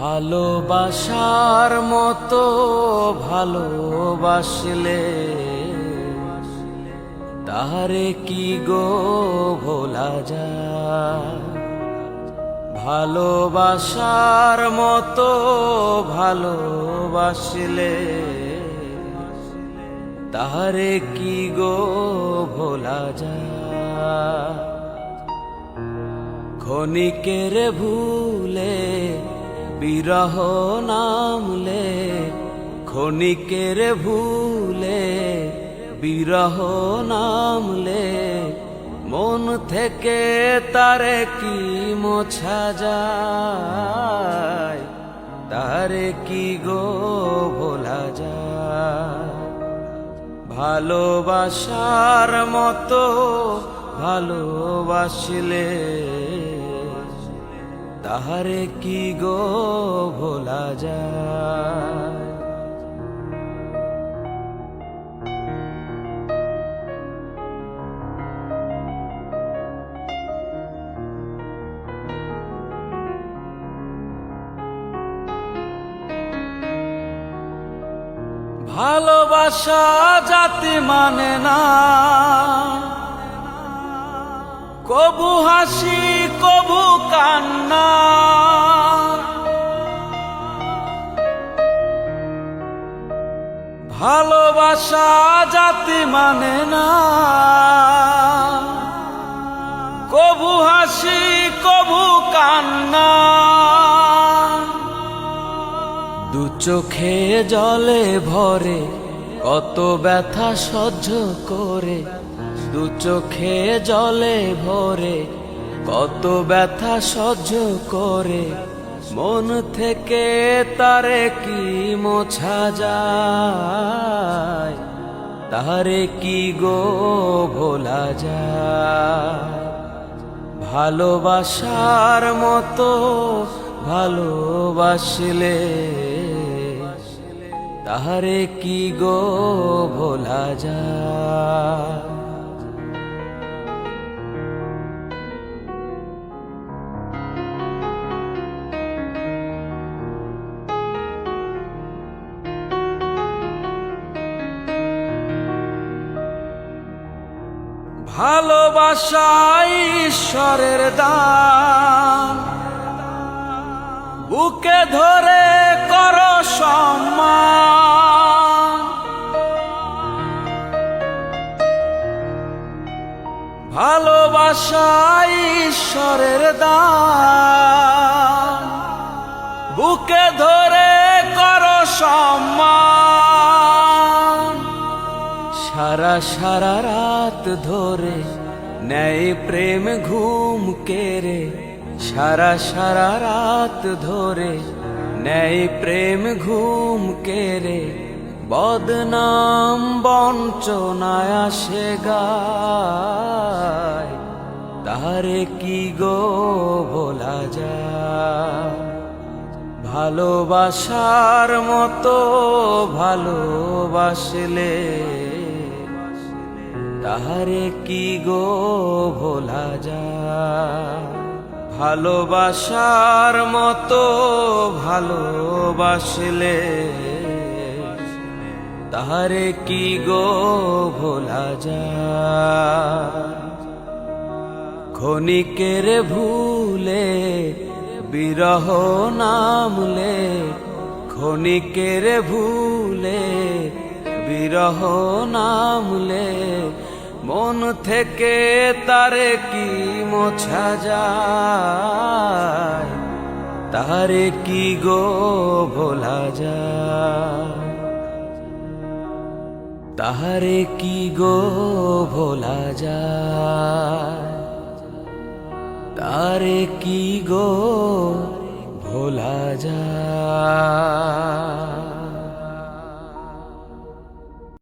ভালোবাসার মতো ভালোবাসলে। তারে কি গো ভোলা যায়? ভালোবাসার মতো ভালোবাসলে। তারে কি গো ভোলা যায়? ক্ষণিকের ভুলে বিরহ নামলে, ক্ষণিকের ভুলে বিরহ নামলে, মন থেকে তারে কি মোছা যায়, তারে কি গো ভোলা যায়? ভালোবাসার মতো ভালোবাসলে তাহারে কি গো ভোলা যায়? ভালোবাসা জাতি মানে না। কবু হাসি, কবু কান্না। ভালোবাসা জাতি মানে না। কবু হাসি, কবু কান্না। দু চোখে জলে ভরে, কত ব্যথা সহ্য করে দু চোখে জলে ভরে, কত ব্যথা সহ্য করে। মন থেকে তারে কি মোছা যায়? তারে কি গো ভোলা যায়? ভালোবাসার মতো ভালোবাসলে, তাহারে কি গো ভোলা যায়? ভালোবাসা ঈশ্বরের দান। বুকে ধরে কর সম্মান। ভালোবাসা ঈশ্বরের দান। বুকে ধরে কর সম্মান। সারা সারা রাত ধরে নেয় প্রেম ঘুম কেরে সারা সারা রাত ধরে নেয় প্রেম ঘুম কেরে বদনাম বঞ্চনায় আসে গায়। তারে কি গো ভোলা যায়? ভালোবাসার মতো ভালোবাসলে তাহারে কি গো ভোলা যায়? ভালোবাসার মতো ভালোবাসলে তাহারে কি গো ভোলা যায়? ক্ষণিকের ভুলে বিরহ নামলে, ক্ষণিকের ভুলে বিরহ নামলে মন থেকে তারে কি মোছা যায়? তারে কি গো ভোলা যায়? তাহারে কি গো ভোলা যায়? তারে কি গো ভোলা যায়?